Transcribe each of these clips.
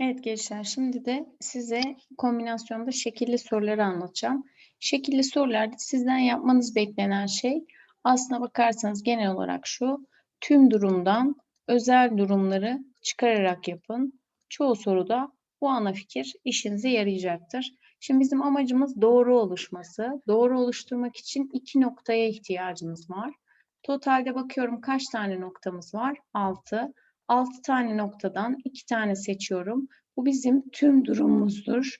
Evet gençler şimdi de size kombinasyonda şekilli soruları anlatacağım. Şekilli sorularda sizden yapmanız beklenen şey aslına bakarsanız genel olarak şu. Tüm durumdan özel durumları çıkararak yapın. Çoğu soruda bu ana fikir işinize yarayacaktır. Şimdi bizim amacımız doğru oluşması. Doğru oluşturmak için iki noktaya ihtiyacımız var. Totalde bakıyorum kaç tane noktamız var? 6. 6 tane noktadan 2 tane seçiyorum. Bu bizim tüm durumumuzdur.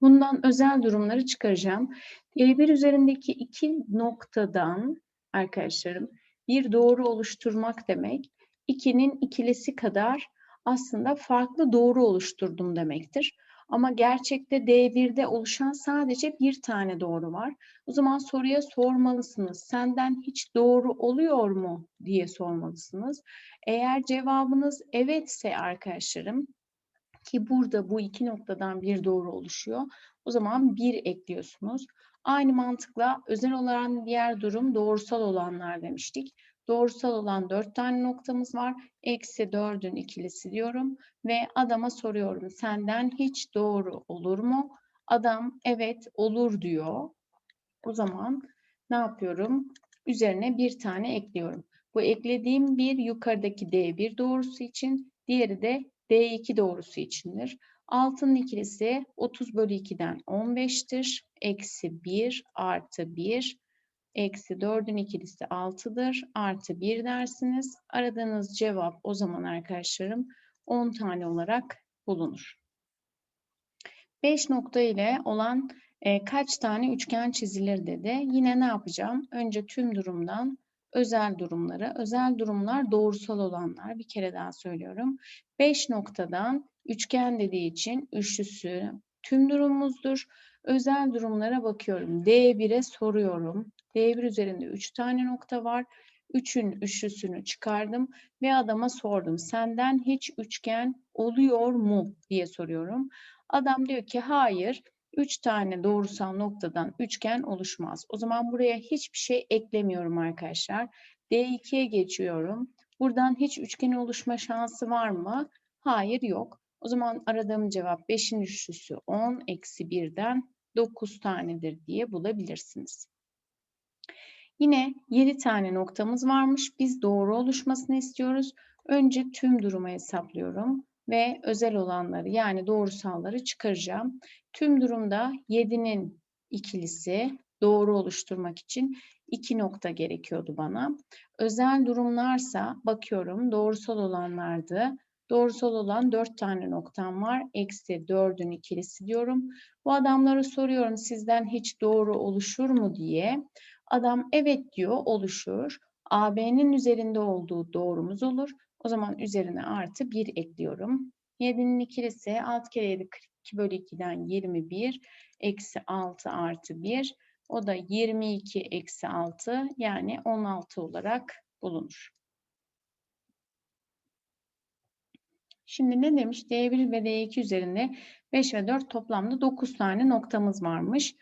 Bundan özel durumları çıkaracağım. D1 üzerindeki iki noktadan arkadaşlarım bir doğru oluşturmak demek. 2'nin ikilisi kadar aslında farklı doğru oluşturdum demektir. Ama gerçekte D1'de oluşan sadece bir tane doğru var. O zaman soruya sormalısınız. Senden hiç doğru oluyor mu diye sormalısınız. Eğer cevabınız evetse arkadaşlarım ki burada bu iki noktadan bir doğru oluşuyor. O zaman bir ekliyorsunuz. Aynı mantıkla özel olan diğer durum doğrusal olanlar demiştik. Doğrusal olan dört tane noktamız var. Eksi dördün ikilisi diyorum. Ve adama soruyorum. Senden hiç doğru olur mu? Adam evet olur diyor. O zaman ne yapıyorum? Üzerine bir tane ekliyorum. Bu eklediğim bir yukarıdaki D1 doğrusu için, diğeri de D2 doğrusu içindir. Altının ikilisi 30 bölü 2'den 15'tir. Eksi 1 artı 1 eksi 4'ün ikilisi 6'dır. Artı 1 dersiniz. Aradığınız cevap o zaman arkadaşlarım 10 tane olarak bulunur. 5 nokta ile olan e, kaç tane üçgen çizilir dedi. Yine ne yapacağım? Önce tüm durumdan özel durumları. Özel durumlar doğrusal olanlar. Bir kere daha söylüyorum. 5 noktadan üçgen dediği için üçlüsü tüm durumumuzdur. Özel durumlara bakıyorum. D1'e soruyorum. D1 üzerinde 3 tane nokta var. 3'ün üçlüsünü çıkardım ve adama sordum. Senden hiç üçgen oluyor mu diye soruyorum. Adam diyor ki hayır. 3 tane doğrusal noktadan üçgen oluşmaz. O zaman buraya hiçbir şey eklemiyorum arkadaşlar. D2'ye geçiyorum. Buradan hiç üçgen oluşma şansı var mı? Hayır yok. O zaman aradığım cevap 5'in üçlüsü 10 eksi 1'den 9 tanedir diye bulabilirsiniz. Yine 7 tane noktamız varmış. Biz doğru oluşmasını istiyoruz. Önce tüm durumu hesaplıyorum ve özel olanları yani doğrusalları çıkaracağım. Tüm durumda 7'nin ikilisi doğru oluşturmak için 2 nokta gerekiyordu bana. Özel durumlarsa bakıyorum doğrusal olanlardı. Doğrusal olan 4 tane noktam var. Eksi 4'ün ikilisi diyorum. Bu adamlara soruyorum sizden hiç doğru oluşur mu diye. Adam evet diyor oluşur. AB'nin üzerinde olduğu doğrumuz olur. O zaman üzerine artı 1 ekliyorum. 7'nin ikilisi 6 kere 7 42 bölü 2'den 21 eksi 6 artı 1. O da 22 eksi 6 yani 16 olarak bulunur. Şimdi ne demiş? D1 ve D2 üzerinde 5 ve 4 toplamda 9 tane noktamız varmış.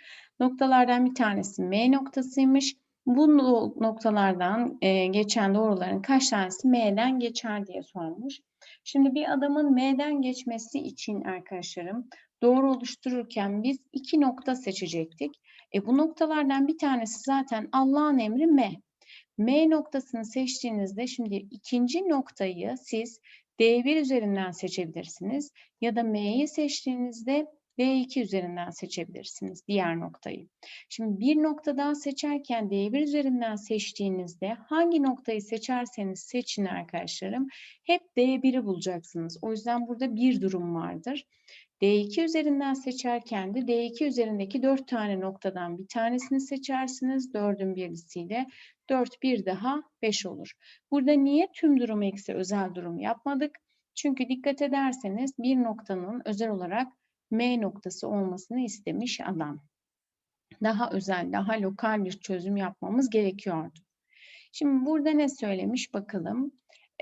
Noktalardan bir tanesi M noktasıymış. Bu noktalardan e, geçen doğruların kaç tanesi M'den geçer diye sormuş. Şimdi bir adamın M'den geçmesi için arkadaşlarım doğru oluştururken biz iki nokta seçecektik. E, bu noktalardan bir tanesi zaten Allah'ın emri M. M noktasını seçtiğinizde şimdi ikinci noktayı siz D1 üzerinden seçebilirsiniz ya da M'yi seçtiğinizde D2 üzerinden seçebilirsiniz diğer noktayı. Şimdi bir noktadan seçerken D1 üzerinden seçtiğinizde hangi noktayı seçerseniz seçin arkadaşlarım hep D1'i bulacaksınız. O yüzden burada bir durum vardır. D2 üzerinden seçerken de D2 üzerindeki 4 tane noktadan bir tanesini seçersiniz. 4'ün birisiyle 4 bir daha 5 olur. Burada niye tüm durum eksi özel durum yapmadık? Çünkü dikkat ederseniz bir noktanın özel olarak M noktası olmasını istemiş adam. Daha özel, daha lokal bir çözüm yapmamız gerekiyordu. Şimdi burada ne söylemiş bakalım.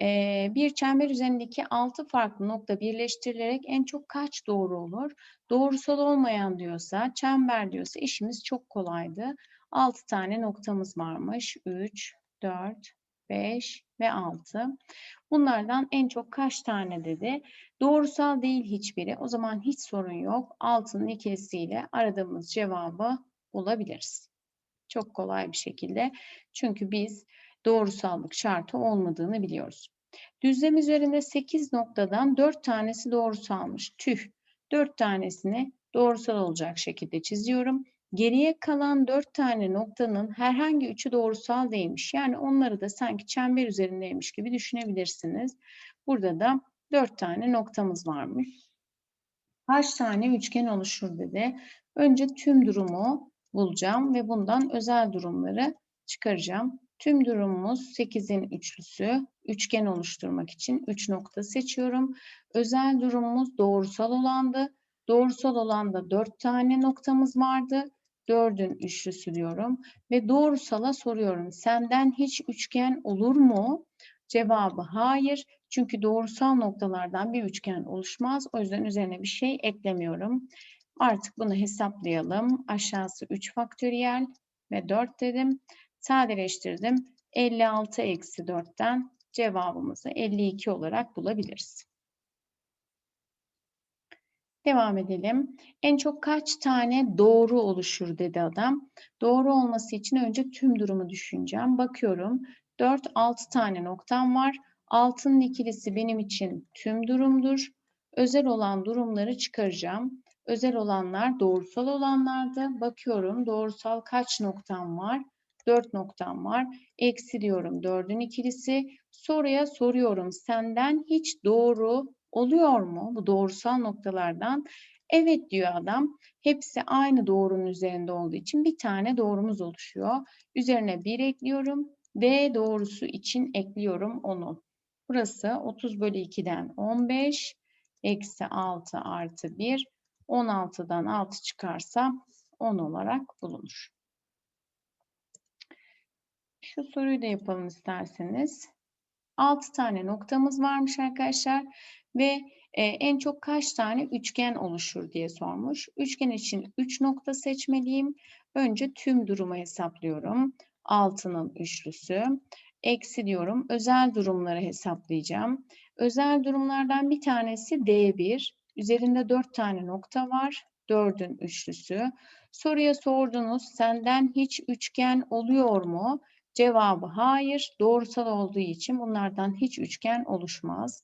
Ee, bir çember üzerindeki altı farklı nokta birleştirilerek en çok kaç doğru olur? Doğrusal olmayan diyorsa, çember diyorsa işimiz çok kolaydı. 6 tane noktamız varmış. 3, 4, 5 ve 6. Bunlardan en çok kaç tane dedi? Doğrusal değil hiçbiri. O zaman hiç sorun yok. 6'nın ikilisiyle aradığımız cevabı bulabiliriz. Çok kolay bir şekilde. Çünkü biz doğrusallık şartı olmadığını biliyoruz. Düzlem üzerinde 8 noktadan 4 tanesi doğrusalmış. Tüh. 4 tanesini doğrusal olacak şekilde çiziyorum. Geriye kalan 4 tane noktanın herhangi üçü doğrusal değilmiş. Yani onları da sanki çember üzerindeymiş gibi düşünebilirsiniz. Burada da 4 tane noktamız varmış. Kaç tane üçgen oluşur dedi. Önce tüm durumu bulacağım ve bundan özel durumları çıkaracağım. Tüm durumumuz 8'in üçlüsü. Üçgen oluşturmak için 3 nokta seçiyorum. Özel durumumuz doğrusal olandı. Doğrusal olanda 4 tane noktamız vardı. 4'ün üçlüsü diyorum. Ve doğrusala soruyorum. Senden hiç üçgen olur mu? Cevabı hayır. Çünkü doğrusal noktalardan bir üçgen oluşmaz. O yüzden üzerine bir şey eklemiyorum. Artık bunu hesaplayalım. Aşağısı 3 faktöriyel ve 4 dedim. Sadeleştirdim. 56 eksi 4'ten cevabımızı 52 olarak bulabiliriz. Devam edelim. En çok kaç tane doğru oluşur dedi adam. Doğru olması için önce tüm durumu düşüneceğim. Bakıyorum 4, 6 tane noktam var. 6'nın ikilisi benim için tüm durumdur. Özel olan durumları çıkaracağım. Özel olanlar doğrusal olanlarda. Bakıyorum doğrusal kaç noktam var? 4 noktam var. Eksi diyorum 4'ün ikilisi. Soruya soruyorum senden hiç doğru oluyor mu bu doğrusal noktalardan? Evet diyor adam. Hepsi aynı doğrunun üzerinde olduğu için bir tane doğrumuz oluşuyor. Üzerine 1 ekliyorum. D doğrusu için ekliyorum onu. Burası 30 bölü 2'den 15 eksi 6 artı 1. 16'dan 6 çıkarsa 10 olarak bulunur. Şu soruyu da yapalım isterseniz. 6 tane noktamız varmış arkadaşlar ve e, en çok kaç tane üçgen oluşur diye sormuş. Üçgen için 3 nokta seçmeliyim. Önce tüm durumu hesaplıyorum. 6'nın üçlüsü. Eksi diyorum. Özel durumları hesaplayacağım. Özel durumlardan bir tanesi D1. Üzerinde 4 tane nokta var. 4'ün üçlüsü. Soruya sordunuz. Senden hiç üçgen oluyor mu? Cevabı hayır. Doğrusal olduğu için bunlardan hiç üçgen oluşmaz.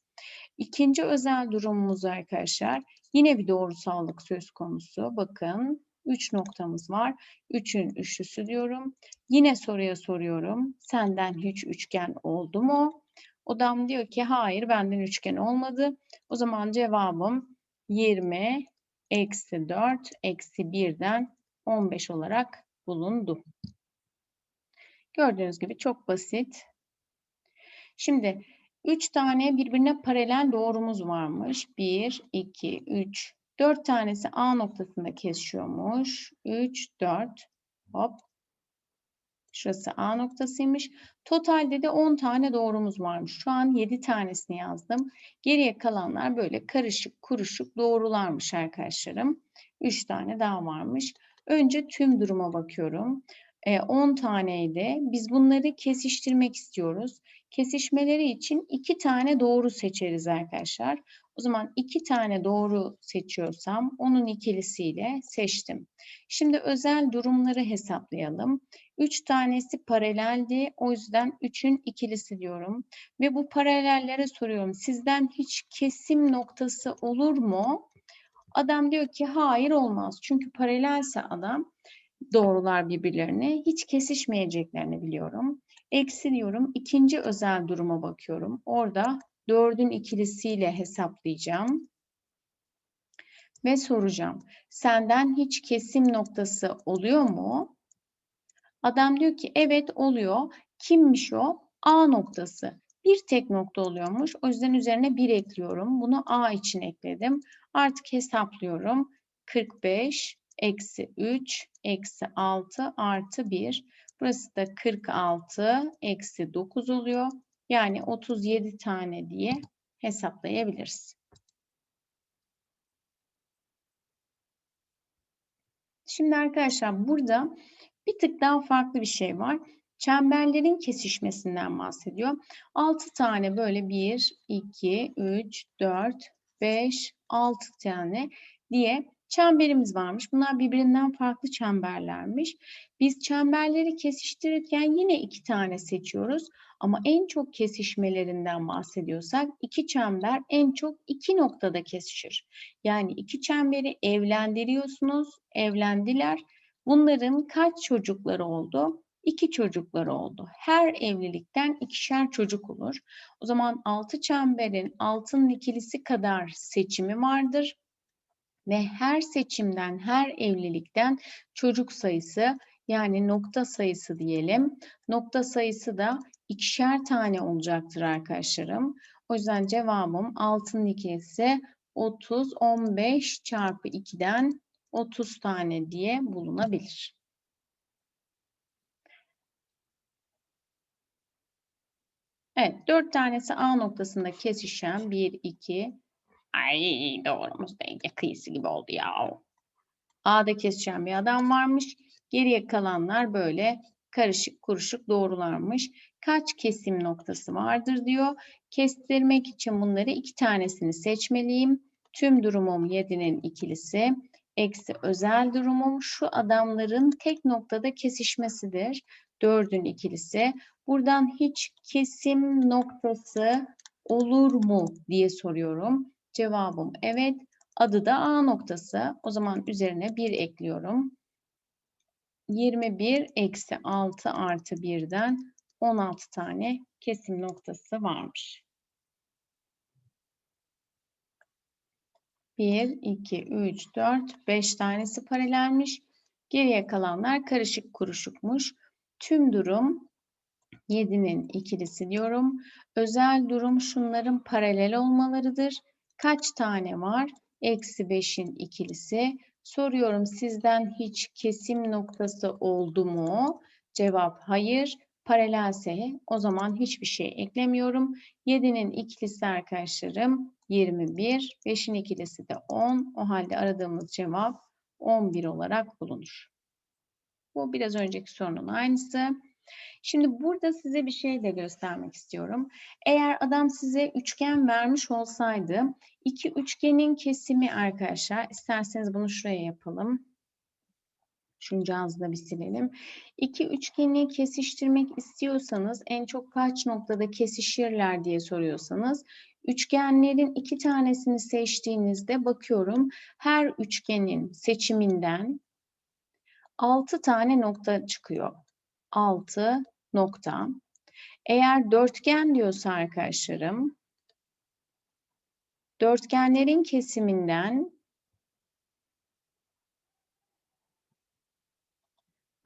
İkinci özel durumumuz arkadaşlar. Yine bir doğrusallık söz konusu. Bakın 3 noktamız var. 3'ün üçlüsü diyorum. Yine soruya soruyorum. Senden hiç üçgen oldu mu? Odam diyor ki hayır benden üçgen olmadı. O zaman cevabım 20 eksi 4 eksi 1'den 15 olarak bulundu. Gördüğünüz gibi çok basit. Şimdi 3 tane birbirine paralel doğrumuz varmış. 1, 2, 3, 4 tanesi A noktasında kesişiyormuş. 3, 4, hop. Şurası A noktasıymış. Totalde de 10 tane doğrumuz varmış. Şu an 7 tanesini yazdım. Geriye kalanlar böyle karışık kuruşuk doğrularmış arkadaşlarım. 3 tane daha varmış. Önce tüm duruma bakıyorum. 10 taneydi. Biz bunları kesiştirmek istiyoruz. Kesişmeleri için 2 tane doğru seçeriz arkadaşlar. O zaman 2 tane doğru seçiyorsam onun ikilisiyle seçtim. Şimdi özel durumları hesaplayalım. 3 tanesi paraleldi. O yüzden 3'ün ikilisi diyorum. Ve bu paralellere soruyorum. Sizden hiç kesim noktası olur mu? Adam diyor ki hayır olmaz. Çünkü paralelse adam doğrular birbirlerine hiç kesişmeyeceklerini biliyorum. Eksi diyorum. İkinci özel duruma bakıyorum. Orada dördün ikilisiyle hesaplayacağım. Ve soracağım. Senden hiç kesim noktası oluyor mu? Adam diyor ki evet oluyor. Kimmiş o? A noktası. Bir tek nokta oluyormuş. O yüzden üzerine bir ekliyorum. Bunu A için ekledim. Artık hesaplıyorum. 45 eksi 3 eksi 6 artı 1. Burası da 46 eksi 9 oluyor. Yani 37 tane diye hesaplayabiliriz. Şimdi arkadaşlar burada bir tık daha farklı bir şey var. çemberlerin kesişmesinden bahsediyor. 6 tane böyle 1, 2, 3, 4, 5, 6 tane diye çemberimiz varmış. Bunlar birbirinden farklı çemberlermiş. Biz çemberleri kesiştirirken yine iki tane seçiyoruz. Ama en çok kesişmelerinden bahsediyorsak iki çember en çok iki noktada kesişir. Yani iki çemberi evlendiriyorsunuz, evlendiler. Bunların kaç çocukları oldu? İki çocukları oldu. Her evlilikten ikişer çocuk olur. O zaman altı çemberin altın ikilisi kadar seçimi vardır ve her seçimden, her evlilikten çocuk sayısı yani nokta sayısı diyelim. Nokta sayısı da ikişer tane olacaktır arkadaşlarım. O yüzden cevabım altın ikilisi 30, 15 çarpı 2'den 30 tane diye bulunabilir. Evet, dört tanesi A noktasında kesişen 1, 2, ay doğrumuz değil, kıyısı gibi oldu ya. A'da kesişen bir adam varmış. Geriye kalanlar böyle karışık kuruşuk doğrularmış. Kaç kesim noktası vardır diyor. Kestirmek için bunları iki tanesini seçmeliyim. Tüm durumum 7'nin ikilisi. Eksi özel durumum şu adamların tek noktada kesişmesidir. 4'ün ikilisi. Buradan hiç kesim noktası olur mu diye soruyorum. Cevabım evet. Adı da A noktası. O zaman üzerine 1 ekliyorum. 21 eksi 6 artı 1'den 16 tane kesim noktası varmış. 1, 2, 3, 4, 5 tanesi paralelmiş. Geriye kalanlar karışık kuruşukmuş. Tüm durum 7'nin ikilisi diyorum. Özel durum şunların paralel olmalarıdır. Kaç tane var? Eksi 5'in ikilisi. Soruyorum sizden hiç kesim noktası oldu mu? Cevap hayır. Paralelse o zaman hiçbir şey eklemiyorum. 7'nin ikilisi arkadaşlarım 21. 5'in ikilisi de 10. O halde aradığımız cevap 11 olarak bulunur. Bu biraz önceki sorunun aynısı. Şimdi burada size bir şey de göstermek istiyorum. Eğer adam size üçgen vermiş olsaydı, iki üçgenin kesimi arkadaşlar, isterseniz bunu şuraya yapalım. Şunu cihazda bir silelim. İki üçgeni kesiştirmek istiyorsanız en çok kaç noktada kesişirler diye soruyorsanız üçgenlerin iki tanesini seçtiğinizde bakıyorum her üçgenin seçiminden 6 tane nokta çıkıyor. 6 nokta. Eğer dörtgen diyorsa arkadaşlarım, dörtgenlerin kesiminden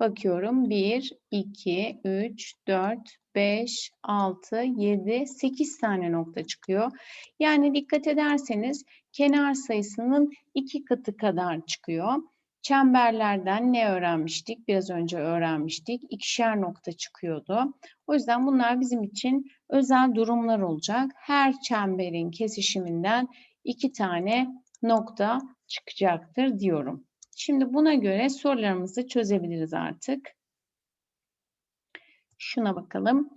bakıyorum 1, 2, 3, 4, 5, 6, 7, 8 tane nokta çıkıyor. Yani dikkat ederseniz kenar sayısının iki katı kadar çıkıyor. Çemberlerden ne öğrenmiştik? Biraz önce öğrenmiştik. İkişer nokta çıkıyordu. O yüzden bunlar bizim için özel durumlar olacak. Her çemberin kesişiminden iki tane nokta çıkacaktır diyorum. Şimdi buna göre sorularımızı çözebiliriz artık. Şuna bakalım.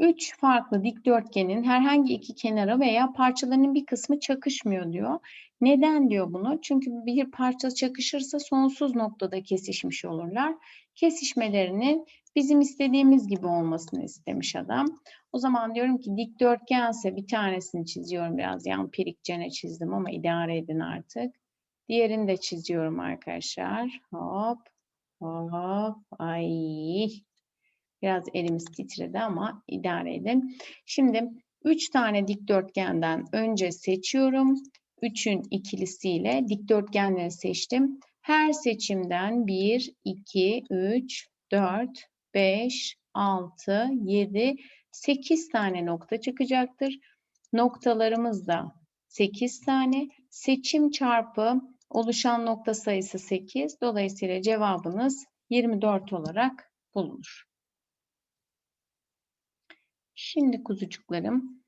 Üç farklı dikdörtgenin herhangi iki kenarı veya parçalarının bir kısmı çakışmıyor diyor. Neden diyor bunu? Çünkü bir parça çakışırsa sonsuz noktada kesişmiş olurlar. Kesişmelerinin bizim istediğimiz gibi olmasını istemiş adam. O zaman diyorum ki dikdörtgense bir tanesini çiziyorum biraz yan perikçene çizdim ama idare edin artık. Diğerini de çiziyorum arkadaşlar. Hop hop ay Biraz elimiz titredi ama idare edin. Şimdi 3 tane dikdörtgenden önce seçiyorum. 3'ün ikilisiyle dikdörtgenleri seçtim. Her seçimden 1, 2, 3, 4, 5, 6, 7, 8 tane nokta çıkacaktır. Noktalarımız da 8 tane. Seçim çarpı oluşan nokta sayısı 8. Dolayısıyla cevabınız 24 olarak bulunur. Şimdi kuzucuklarım,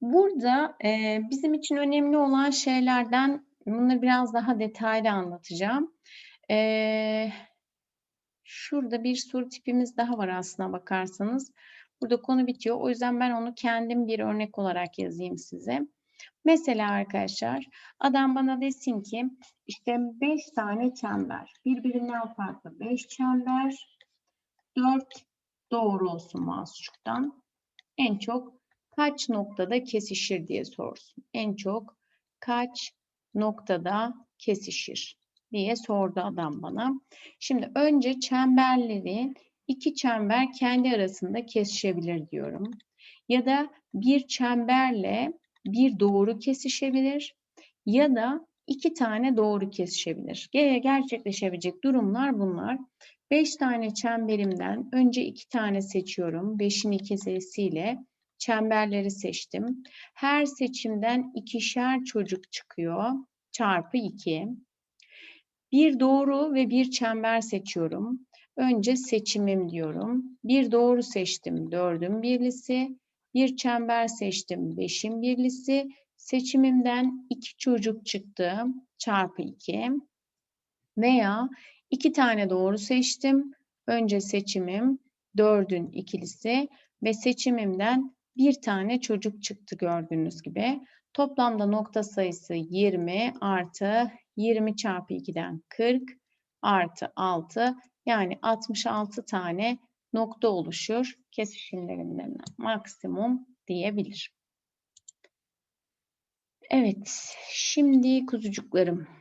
burada e, bizim için önemli olan şeylerden bunları biraz daha detaylı anlatacağım. E, şurada bir soru tipimiz daha var aslına bakarsanız. Burada konu bitiyor. O yüzden ben onu kendim bir örnek olarak yazayım size. Mesela arkadaşlar adam bana desin ki işte 5 tane çember. Birbirinden farklı 5 çember. 4 doğru olsun Masçuk'tan. En çok kaç noktada kesişir diye sorsun. En çok kaç noktada kesişir diye sordu adam bana. Şimdi önce çemberleri iki çember kendi arasında kesişebilir diyorum. Ya da bir çemberle bir doğru kesişebilir ya da iki tane doğru kesişebilir. Gerçekleşebilecek durumlar bunlar. Beş tane çemberimden önce iki tane seçiyorum. Beşin ikisiyle çemberleri seçtim. Her seçimden ikişer çocuk çıkıyor. Çarpı 2. Bir doğru ve bir çember seçiyorum. Önce seçimim diyorum. Bir doğru seçtim dördün birlisi. Bir çember seçtim beşin birlisi. Seçimimden iki çocuk çıktı çarpı 2. Veya iki tane doğru seçtim. Önce seçimim dördün ikilisi ve seçimimden bir tane çocuk çıktı gördüğünüz gibi. Toplamda nokta sayısı 20 artı 20 çarpı 2'den 40 artı 6 yani 66 tane nokta oluşur kesişimlerinden maksimum diyebilir. Evet, şimdi kuzucuklarım.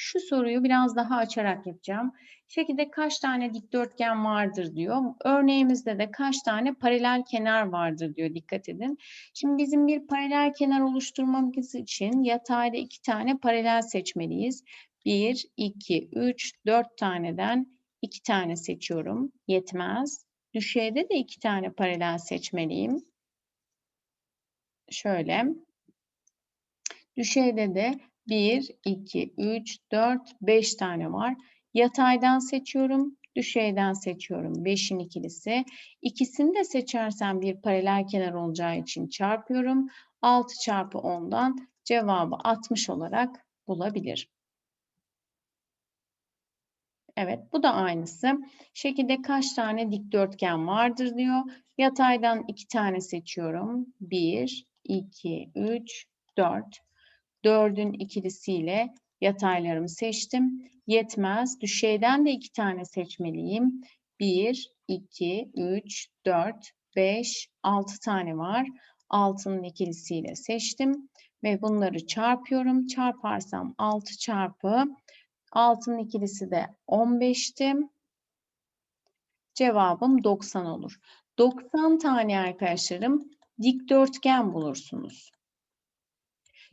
Şu soruyu biraz daha açarak yapacağım. Şekilde kaç tane dikdörtgen vardır diyor. Örneğimizde de kaç tane paralel kenar vardır diyor. Dikkat edin. Şimdi bizim bir paralel kenar oluşturmamız için yatayda iki tane paralel seçmeliyiz. 1, 2, 3, 4 taneden iki tane seçiyorum. Yetmez. Düşeyde de iki tane paralel seçmeliyim. Şöyle. Düşeyde de 1, 2, 3, 4, 5 tane var. Yataydan seçiyorum, düşeyden seçiyorum. 5'in ikilisi. İkisini de seçersem bir paralel kenar olacağı için çarpıyorum. 6 çarpı 10'dan cevabı 60 olarak bulabilir. Evet bu da aynısı. Şekilde kaç tane dikdörtgen vardır diyor. Yataydan 2 tane seçiyorum. 1, 2, 3, 4. 4'ün ikilisiyle yataylarımı seçtim. Yetmez. Düşeyden de 2 tane seçmeliyim. 1, 2, 3, 4, 5, 6 tane var. 6'nın ikilisiyle seçtim. Ve bunları çarpıyorum. Çarparsam 6 çarpı 6'nın ikilisi de 15'ti. Cevabım 90 olur. 90 tane arkadaşlarım dikdörtgen bulursunuz.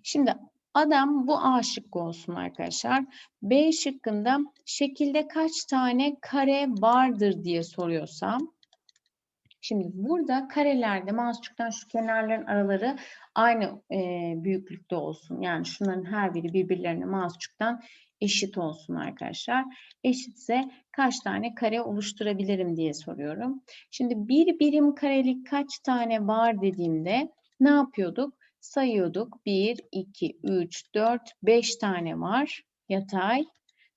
Şimdi adam bu A şıkkı olsun arkadaşlar. B şıkkında şekilde kaç tane kare vardır diye soruyorsam. Şimdi burada karelerde masçuktan şu kenarların araları aynı e, büyüklükte olsun. Yani şunların her biri birbirlerine masçuktan eşit olsun arkadaşlar. Eşitse kaç tane kare oluşturabilirim diye soruyorum. Şimdi bir birim karelik kaç tane var dediğimde ne yapıyorduk? Sayıyorduk. 1, 2, 3, 4, 5 tane var yatay.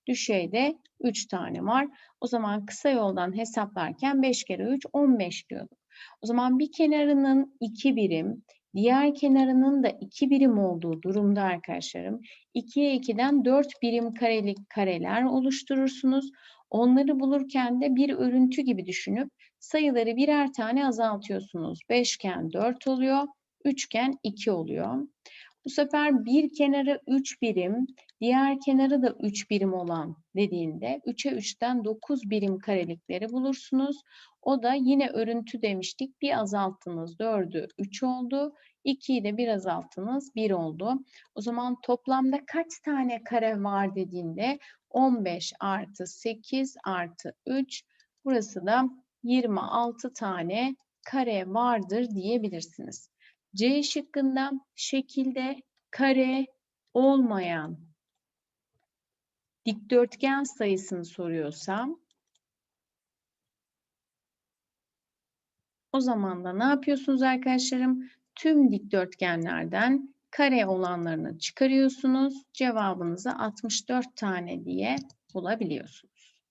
Düşeyde 3 tane var. O zaman kısa yoldan hesaplarken 5 kere 3 15 diyorduk. O zaman bir kenarının 2 birim, Diğer kenarının da 2 birim olduğu durumda arkadaşlarım 2'ye 2'den 4 birim karelik kareler oluşturursunuz. Onları bulurken de bir örüntü gibi düşünüp sayıları birer tane azaltıyorsunuz. Beşgen 4 oluyor, üçgen 2 oluyor. Bu sefer bir kenarı 3 birim, diğer kenarı da 3 birim olan dediğinde 3'e 3'ten 9 birim karelikleri bulursunuz. O da yine örüntü demiştik. Bir azalttınız 4'ü 3 oldu. 2'yi de bir azalttınız 1 oldu. O zaman toplamda kaç tane kare var dediğinde 15 artı 8 artı 3 burası da 26 tane kare vardır diyebilirsiniz. C şıkkında şekilde kare olmayan dikdörtgen sayısını soruyorsam o zaman da ne yapıyorsunuz arkadaşlarım? Tüm dikdörtgenlerden kare olanlarını çıkarıyorsunuz. Cevabınızı 64 tane diye bulabiliyorsunuz.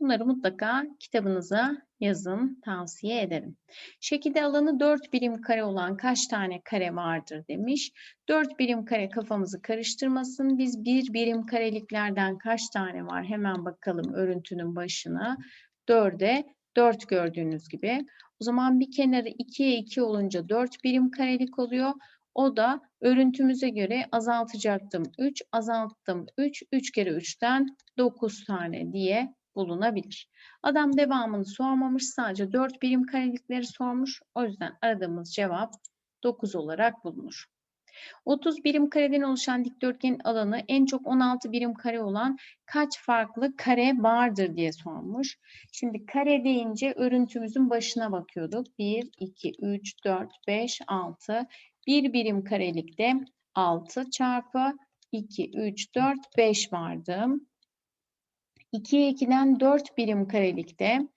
Bunları mutlaka kitabınıza yazın, tavsiye ederim. Şekilde alanı 4 birim kare olan kaç tane kare vardır demiş. 4 birim kare kafamızı karıştırmasın. Biz bir birim kareliklerden kaç tane var? Hemen bakalım örüntünün başına. 4'e 4 gördüğünüz gibi. O zaman bir kenarı 2'ye 2 olunca 4 birim karelik oluyor. O da örüntümüze göre azaltacaktım. 3 azalttım. 3, 3 kere 3'ten 9 tane diye bulunabilir. Adam devamını sormamış. Sadece 4 birim karelikleri sormuş. O yüzden aradığımız cevap 9 olarak bulunur. 30 birim kareden oluşan dikdörtgenin alanı en çok 16 birim kare olan kaç farklı kare vardır diye sormuş. Şimdi kare deyince örüntümüzün başına bakıyorduk. 1, 2, 3, 4, 5, 6. Bir birim karelikte 6 çarpı 2, 3, 4, 5 vardı. 2'ye 2'den 4 birim karelikte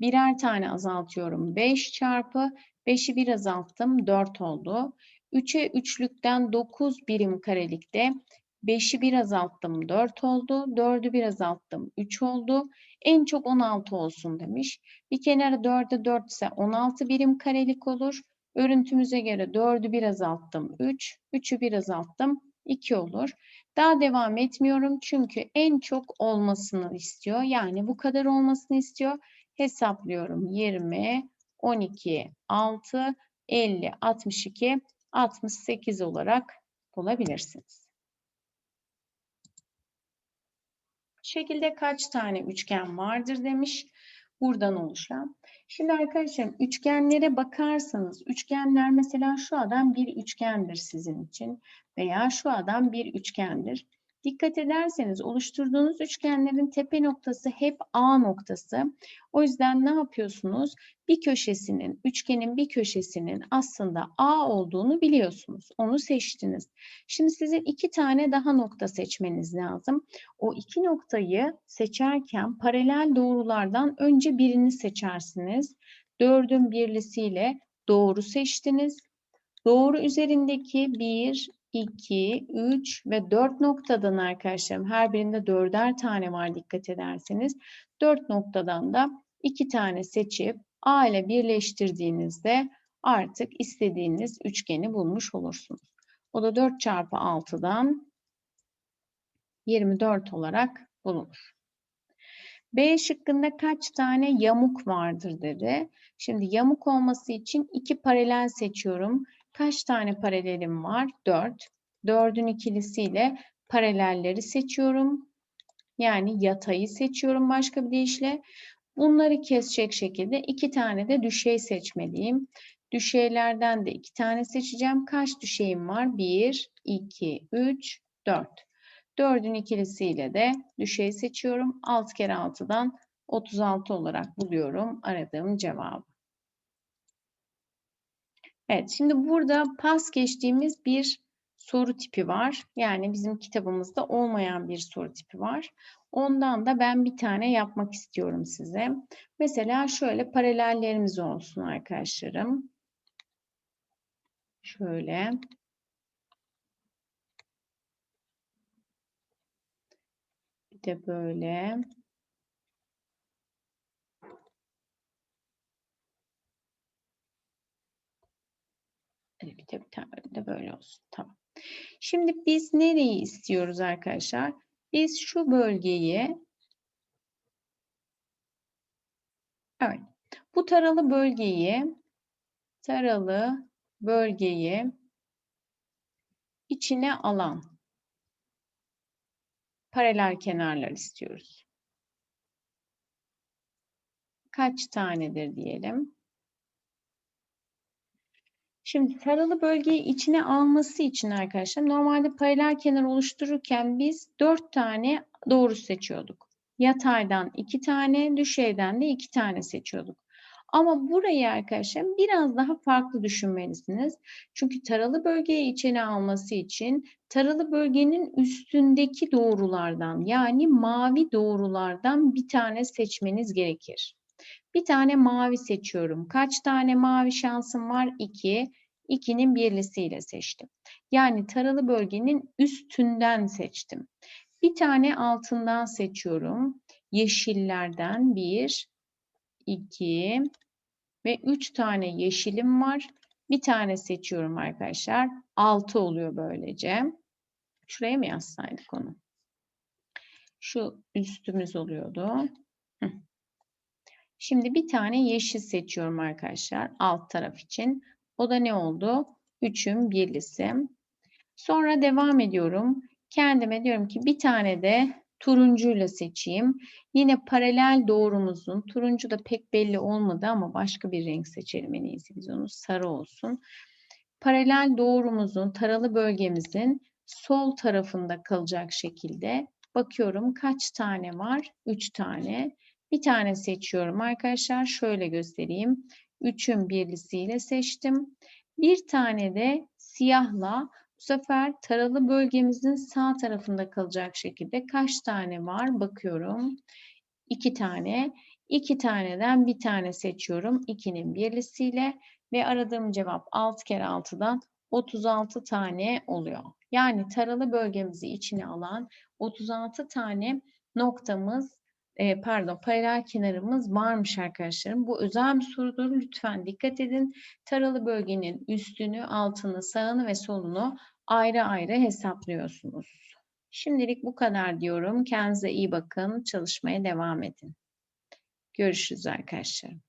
birer tane azaltıyorum. 5 çarpı 5'i bir azalttım 4 oldu. 3'e 3'lükten 9 birim karelikte 5'i bir azalttım 4 oldu. 4'ü bir azalttım 3 oldu. En çok 16 olsun demiş. Bir kenarı 4'e 4 ise 16 birim karelik olur. Örüntümüze göre 4'ü bir azalttım 3. 3'ü bir azalttım 2 olur. Daha devam etmiyorum çünkü en çok olmasını istiyor. Yani bu kadar olmasını istiyor. Hesaplıyorum. 20, 12, 6, 50, 62, 68 olarak bulabilirsiniz. Şekilde kaç tane üçgen vardır demiş. Buradan oluşan. Şimdi arkadaşlarım üçgenlere bakarsanız üçgenler mesela şu adam bir üçgendir sizin için veya şu adam bir üçgendir. Dikkat ederseniz oluşturduğunuz üçgenlerin tepe noktası hep A noktası. O yüzden ne yapıyorsunuz? Bir köşesinin, üçgenin bir köşesinin aslında A olduğunu biliyorsunuz. Onu seçtiniz. Şimdi sizin iki tane daha nokta seçmeniz lazım. O iki noktayı seçerken paralel doğrulardan önce birini seçersiniz. Dördün birlisiyle doğru seçtiniz. Doğru üzerindeki 1, 2, 3 ve 4 noktadan arkadaşlarım her birinde dörder tane var dikkat ederseniz. 4 noktadan da 2 tane seçip A ile birleştirdiğinizde artık istediğiniz üçgeni bulmuş olursunuz. O da 4 çarpı 6'dan 24 olarak bulunur. B şıkkında kaç tane yamuk vardır dedi. Şimdi yamuk olması için iki paralel seçiyorum. Kaç tane paralelim var? 4. 4'ün ikilisiyle paralelleri seçiyorum. Yani yatayı seçiyorum başka bir deyişle. Bunları kesecek şekilde iki tane de düşey seçmeliyim. Düşeylerden de iki tane seçeceğim. Kaç düşeyim var? 1, 2, 3, 4. 4'ün ikilisiyle de düşey seçiyorum. 6 kere 6'dan 36 olarak buluyorum aradığım cevabı. Evet, şimdi burada pas geçtiğimiz bir soru tipi var. Yani bizim kitabımızda olmayan bir soru tipi var. Ondan da ben bir tane yapmak istiyorum size. Mesela şöyle paralellerimiz olsun arkadaşlarım. Şöyle. Bir de böyle. Bir de bir tane de böyle olsun. Tamam. Şimdi biz nereyi istiyoruz arkadaşlar? Biz şu bölgeyi Evet. Bu taralı bölgeyi taralı bölgeyi içine alan paralel kenarlar istiyoruz. Kaç tanedir diyelim? Şimdi taralı bölgeyi içine alması için arkadaşlar normalde paralel kenar oluştururken biz dört tane doğru seçiyorduk. Yataydan iki tane, düşeyden de iki tane seçiyorduk. Ama burayı arkadaşlar biraz daha farklı düşünmelisiniz. Çünkü taralı bölgeyi içine alması için taralı bölgenin üstündeki doğrulardan yani mavi doğrulardan bir tane seçmeniz gerekir. Bir tane mavi seçiyorum. Kaç tane mavi şansım var? 2. 2'nin birlisiyle seçtim. Yani taralı bölgenin üstünden seçtim. Bir tane altından seçiyorum. yeşillerden 1, 2 ve 3 tane yeşilim var. Bir tane seçiyorum arkadaşlar. 6 oluyor böylece. Şuraya mı yazsaydık onu? Şu üstümüz oluyordu. Şimdi bir tane yeşil seçiyorum arkadaşlar alt taraf için. O da ne oldu? 3'ün birlisi. Sonra devam ediyorum. Kendime diyorum ki bir tane de turuncuyla seçeyim. Yine paralel doğrumuzun, turuncu da pek belli olmadı ama başka bir renk seçelim en iyisi biz onu sarı olsun. Paralel doğrumuzun, taralı bölgemizin sol tarafında kalacak şekilde bakıyorum kaç tane var? 3 tane. Bir tane seçiyorum arkadaşlar. Şöyle göstereyim. 3'ün birlisiyle seçtim. Bir tane de siyahla bu sefer taralı bölgemizin sağ tarafında kalacak şekilde kaç tane var bakıyorum. 2 tane. 2 taneden bir tane seçiyorum. 2'nin birlisiyle ve aradığım cevap 6 kere 6'dan 36 tane oluyor. Yani taralı bölgemizi içine alan 36 tane noktamız e, pardon paralel kenarımız varmış arkadaşlarım. Bu özel bir sorudur. Lütfen dikkat edin. Taralı bölgenin üstünü, altını, sağını ve solunu ayrı ayrı hesaplıyorsunuz. Şimdilik bu kadar diyorum. Kendinize iyi bakın. Çalışmaya devam edin. Görüşürüz arkadaşlar.